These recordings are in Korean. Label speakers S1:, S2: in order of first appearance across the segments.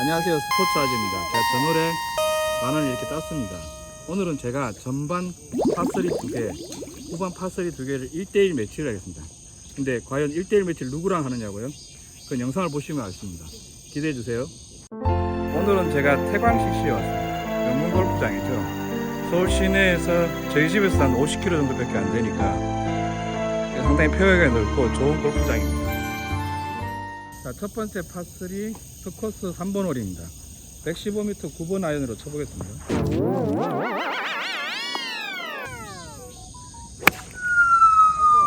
S1: 안녕하세요. 스포츠 아재입니다. 제가 전월에 만원을 이렇게 땄습니다. 오늘은 제가 전반 파스리 두개 후반 파스리 두 개를 1대1 매치를 하겠습니다. 근데 과연 1대1 매치를 누구랑 하느냐고요? 그 영상을 보시면 알습니다. 기대해 주세요. 오늘은 제가 태광식시에 왔습니다. 영문 골프장이죠. 서울 시내에서 저희 집에서 한 50km 정도밖에 안 되니까 상당히 평야가 넓고 좋은 골프장입니다 자, 첫 번째 파3 스코스 3번 홀입니다. 115m 9번 아이언으로 쳐보겠습니다.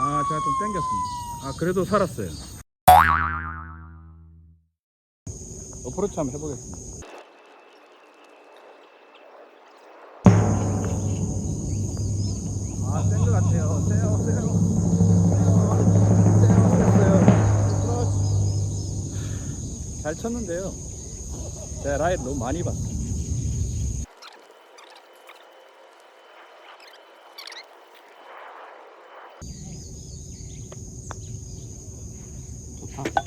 S1: 아, 제가 좀 땡겼습니다. 아, 그래도 살았어요. 어프로치 한번 해보겠습니다. 잘 쳤는데요. 제가 라이를 너무 많이 봤어요.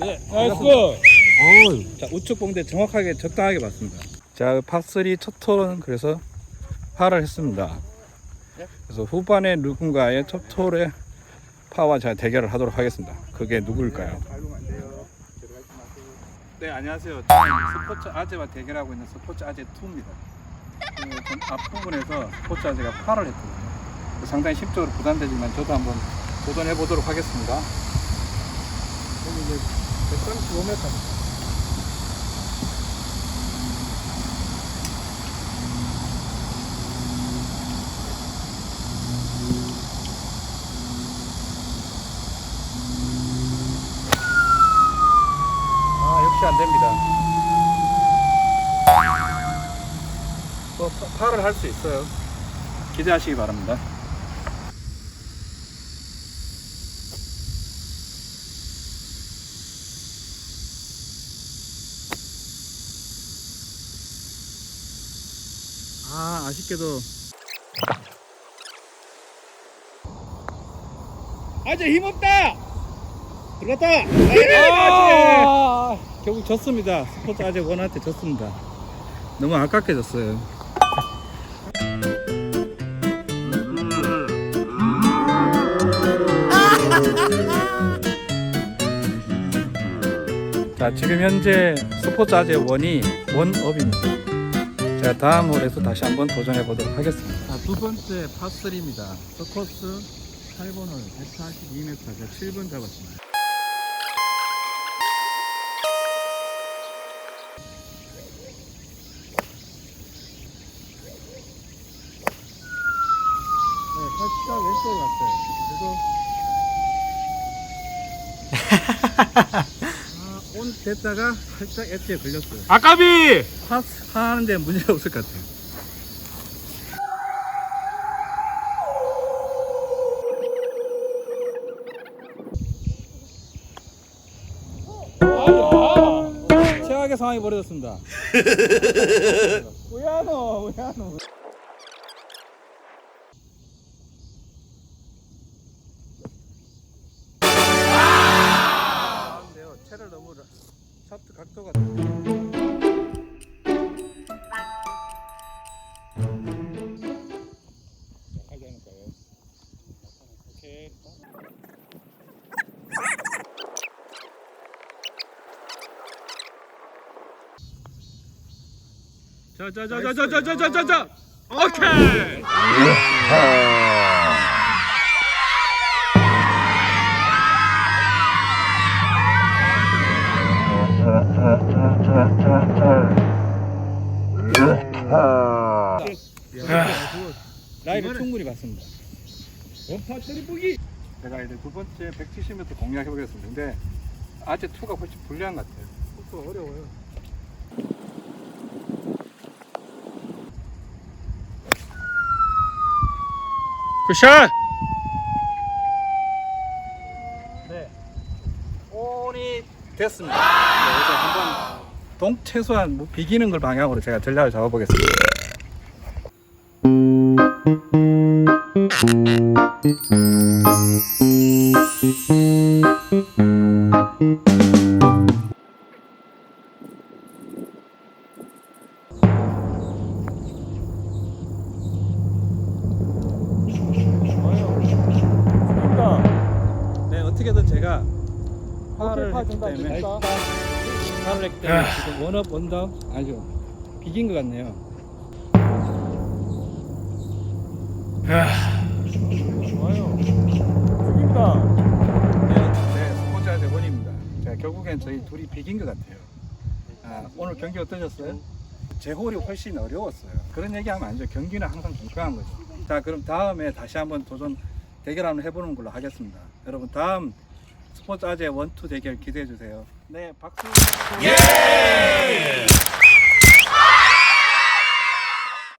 S1: 네, 나이스. 자, 우측 봉대 정확하게 적당하게 봤습니다. 자, 파3 첫 톨은 그래서 파를 했습니다. 그래서 후반에 누군가의 첫 톨에 파와 제가 대결을 하도록 하겠습니다. 그게 누구일까요? 네 안녕하세요. 저는 스포츠 아재와 대결하고 있는 스포츠 아재 2입니다. 그 앞부분에서 스포츠 아재가 8을 했거든요. 상당히 심적으로 부담되지만 저도 한번 도전해 보도록 하겠습니다. 여기 이제 135m. 됩니다. 또 파- 파를 할 수 있어요. 기대하시기 바랍니다. 아 아쉽게도 아재 힘없다 들어갔다 아, 결국 졌습니다. 스포츠 아재 원한테 졌습니다. 너무 아깝게 졌어요. 자 지금 현재 스포츠 아재 원이 원업입니다. 제가 다음 홀에서 다시 한번 도전해 보도록 하겠습니다. 자, 두 번째 파3입니다. 서커스 8번을 142m 제가 7번 잡았습니다 살짝 왼쪽으로 갔어요. 그래도 아, 온 됐다가 살짝 엣지에 걸렸어요.
S2: 아까비!
S1: 파스 하는데 문제가 없을 것 같아요. 최악의 상황이 벌어졌습니다. 우야노, 우야노.
S2: 자자자자자자자자자! 오케이!
S1: 라이를 충분히 봤습니다. 원파 쓰리 보기. 제가 이제 두 번째 170m 공략해 보겠습니다. 근데 아재 투가 훨씬 불리한 것 같아요. 투가 어려워요.
S2: 굿샷!
S1: 네. 온이 됐습니다. 네, 그래서 한번 동 최소한 뭐 비기는 걸 방향으로 제가 전략을 잡아보겠습니다. 했기 때문에 파를 했기 때문에 지금 원업 원다운 아주 비긴 것 같네요. 좋아요. 죽입니다. 네, 네. 자, 결국엔 저희 둘이 비긴 것 같아요. 아, 오늘 경기 어떠셨어요? 제 홀이 훨씬 어려웠어요. 그런 얘기하면 안 되죠. 경기는 항상 중요한 거죠. 자, 그럼 다음에 다시 한번 도전 대결 한번 해보는 걸로 하겠습니다. 여러분 다음 스포츠 아재 원투 대결 기대해 주세요. 네, 박수. 예!